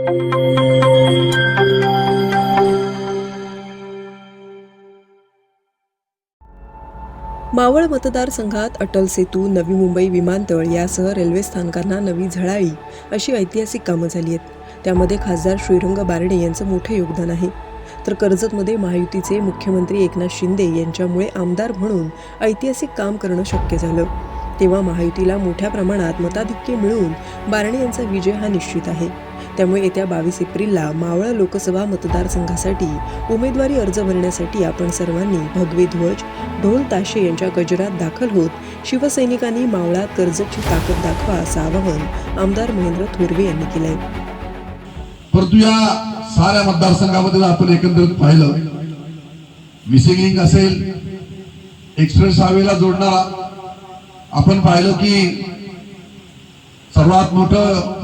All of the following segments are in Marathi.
मावळ मतदारसंघात अटल सेतू नवी मुंबई विमानतळ यासह रेल्वे स्थानकांना नवी झळाळी अशी ऐतिहासिक कामं झाली आहेत. त्यामध्ये खासदार श्रीरंग बारणे यांचं मोठं योगदान आहे. तर कर्जतमध्ये महायुतीचे मुख्यमंत्री एकनाथ शिंदे यांच्यामुळे आमदार म्हणून ऐतिहासिक काम करणं शक्य झालं. तेव्हा महायुतीला मोठ्या प्रमाणात मताधिक्य मिळून बारणे यांचा विजय हा निश्चित आहे. त्यामुळे येत्या बावीस एप्रिलला मावळ लोकसभा मतदारसंघासाठी उमेदवारी अर्ज भरण्यासाठी आपण सर्वांनी भगवे ध्वज ढोल ताशे यांच्या गजरात दाखल होत शिवसैनिकांनी मावळात कर्जची ताकद दाखवा असं आवाहन आमदार महेंद्र थोरवे यांनी केलंय. परंतु या साऱ्या मतदारसंघामध्ये आपण एकंदरीत पाहिलं मिसिंग असेल एक्सप्रेस हायवेला जोडणारा आपण पाहिलं की सर्वात मोठं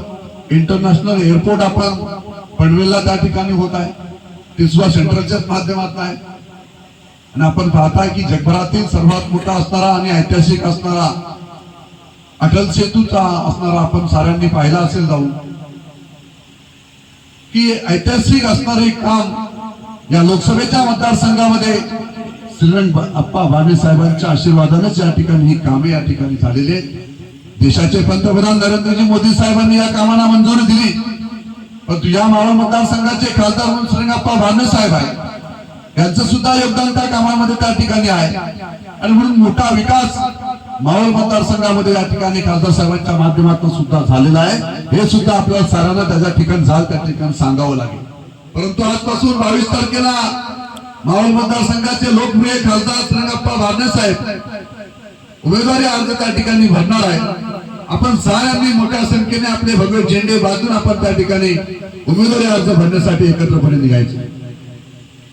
इंटरनॅशनल एअरपोर्ट आपण पनवेलला त्या ठिकाणी होत आहे. ते सुद्धा सेंट्रलच्याच माध्यमातून आहे. आणि आपण पाहताय की जगभरातील सर्वात मोठा असणारा आणि ऐतिहासिक असणारा अटल सेतूचा असणारा आपण साऱ्यांनी पाहिला असेल जाऊन. की ऐतिहासिक असणारे काम या लोकसभेच्या मतदारसंघामध्ये श्रीरंग अप्पा बाणे साहेबांच्या आशीर्वादानेच या ठिकाणी ही कामे या ठिकाणी झालेली आहेत. देशाचे पंतप्रधान नरेंद्रजी मोदी साहेबांनी या कामांना मंजुरी दिली. पण तुझ्या मावळ मतदारसंघाचे खासदार म्हणून श्रीरंगप्पा बाणे साहेब आहे यांचं सुद्धा योगदान त्या कामामध्ये त्या ठिकाणी आहे. आणि म्हणून मोठा विकास मावळ मतदारसंघामध्ये या ठिकाणी खासदार साहेबांच्या माध्यमातून सुद्धा झालेला आहे. हे सुद्धा आपल्या सरांना त्याच्या ठिकाणी झालं त्या ठिकाणी सांगावं लागेल. परंतु आजपासून बावीस तारखेला मावळ मतदारसंघाचे लोकप्रिय खासदार श्रीरंगप्पा बारणे साहेब उमेदवारी अर्ज त्या ठिकाणी भरणार आहे आपण साऱ्यांनी मोठ्या संख्येने आपले भगवे झेंडे बांधून आपण त्या ठिकाणी उमेदवारी अर्ज भरण्यासाठी एकत्रपणे निघायचे.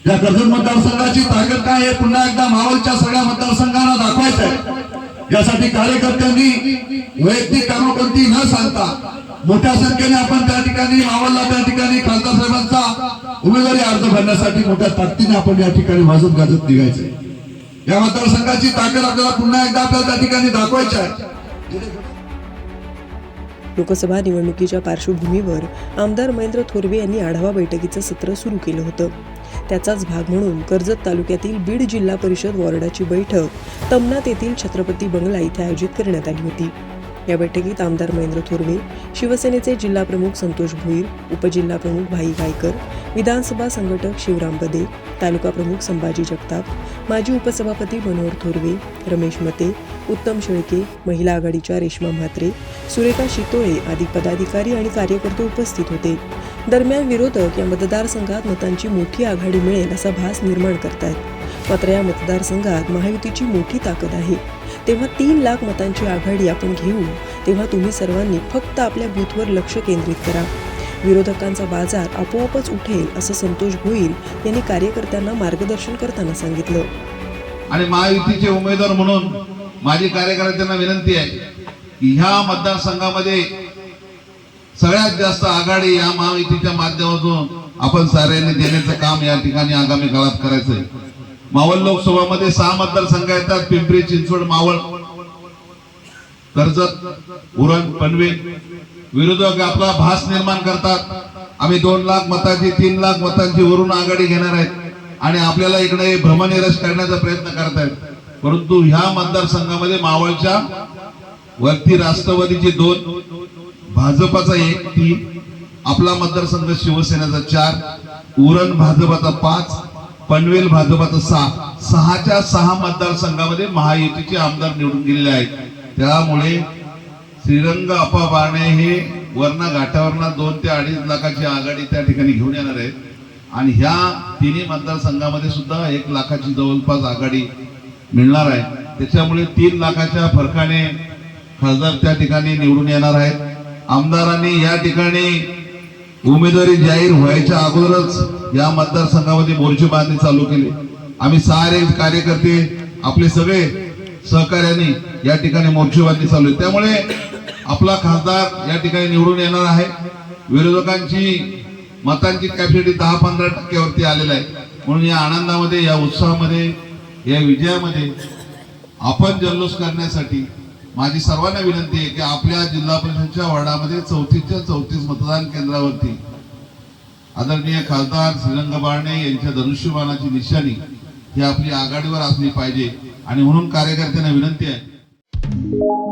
या कर्जत मतदारसंघाची ताकद काय आहे? पुन्हा एकदा मावळच्या सगळ्या मतदारसंघांना दाखवायचं आहे यासाठी कार्यकर्त्यांनी वैयक्तिक कामं न सांगता मोठ्या संख्येने आपण त्या ठिकाणी मावळला त्या ठिकाणी खासदार साहेबांचा उमेदवारी अर्ज भरण्यासाठी मोठ्या ताकदीने आपण या ठिकाणी वाजत गाजत निघायचंय. या मतदारसंघाची ताकद आपल्याला पुन्हा एकदा आपल्याला त्या ठिकाणी दाखवायची आहे लोकसभा निवडणुकीच्या पार्श्वभूमीवर आमदार महेंद्र थोरवे यांनी आढावा बैठकीचं सत्र सुरू केलं होतं. त्याचाच भाग म्हणून कर्जत तालुक्यातील बीड जिल्हा परिषद वॉर्डाची बैठक तमनात येथील छत्रपती बंगला इथे आयोजित करण्यात आली होती. या बैठकीत आमदार महेंद्र थोरवे शिवसेनेचे जिल्हाप्रमुख संतोष भुईर उपजिल्हाप्रमुख भाई गायकर विधानसभा संघटक शिवराम बदे तालुका प्रमुख संभाजी जगताप माजी उपसभापती मनोहर थोरवे रमेश मते उत्तम शेळके महिला आघाडीच्या रेश्मा म्हात्रे सुरेखा शितोळे आदी पदाधिकारी आणि कार्यकर्ते उपस्थित होते. दरम्यान विरोधक या मतदारसंघात मतांची मोठी आघाडी मिळेल असा भास निर्माण करतायत. मात्र या मतदारसंघात महायुतीची मोठी ताकद आहे. तेव्हा तीन लाख मतांची आघाडी आपण घेऊ तेव्हा तुम्ही सर्वांनी फक्त आपल्या बूथवर लक्ष केंद्रित करा. विरोधकांचा बाजार आपोआपच उठेल असं संतोष भोईर यांनी कार्यकर्त्यांना मार्गदर्शन करताना सांगितलं. आणि महायुतीचे उमेदवार म्हणून माझी कार्यकर्त्यांना विनंती आहे की ह्या मतदारसंघामध्ये सगळ्यात जास्त आघाडी या महायुतीच्या माध्यमातून आपण साऱ्यांनी देण्याचं काम या ठिकाणी आगामी काळात करायचंय. मावळ लोकसभामध्ये सहा मतदारसंघ येतात पिंपरी चिंचवड मावळ. कर्जत उरण पनवेल. विरोधक आपला भास निर्माण करतात. आम्ही दोन लाख मतांची तीन लाख मतांची वरून आघाडी घेणार आहेत. आणि आपल्याला इकडे भ्रमनिरस करण्याचा प्रयत्न करतायत. परंतु ह्या मतदारसंघामध्ये मावळच्या वरती राष्ट्रवादीचे दोन भाजपाचा एक तीन आपला मतदारसंघ शिवसेनेचा चार उरण भाजपाचा पाच पनवेल भाजपाचा सहा सहाच्या सहा मतदारसंघामध्ये महायुतीचे आमदार निवडून गेलेले आहेत. त्यामुळे श्रीरंग अपा बारणे हे वरणा घाटावरना दोन ते अडीच लाखाची आघाडी त्या ठिकाणी घेऊन येणार आहेत. आणि ह्या तिन्ही मतदारसंघामध्ये सुद्धा एक लाखाची जवळपास आघाडी मिळणार आहे. त्याच्यामुळे तीन लाखाच्या फरकाने खासदार त्या ठिकाणी निवडून येणार आहेत. आमदारांनी या ठिकाणी उमेदवारी जाहीर व्हायच्या अगोदरच या मतदारसंघामध्ये मोर्चे बांधणी चालू केली. आम्ही सारे कार्यकर्ते आपले सगळे सहकार्याने या ठिकाणी मोर्चे बांधणी चालू आहे. त्यामुळे आपला खासदार या ठिकाणी निवडून येणार आहे. विरोधकांची मतांची कॅपॅसिटी दहा पंधरा टक्क्यावरती आलेला आहे. म्हणून या आनंदामध्ये या उत्साहामध्ये या विजयामध्ये आपण जल्लोष करण्यासाठी माझी सर्वांना विनंती आहे की आपल्या जिल्हा परिषदच्या वॉर्डामध्ये चौतीसच्या चौतीस मतदान केंद्रावरती आदरणीय खासदार श्रीरंग बारणे यांच्या धनुष्यबाणाची निशाणी ही आपली आघाडीवर असली पाहिजे. आणि म्हणून कार्यकर्त्यांना विनंती आहे.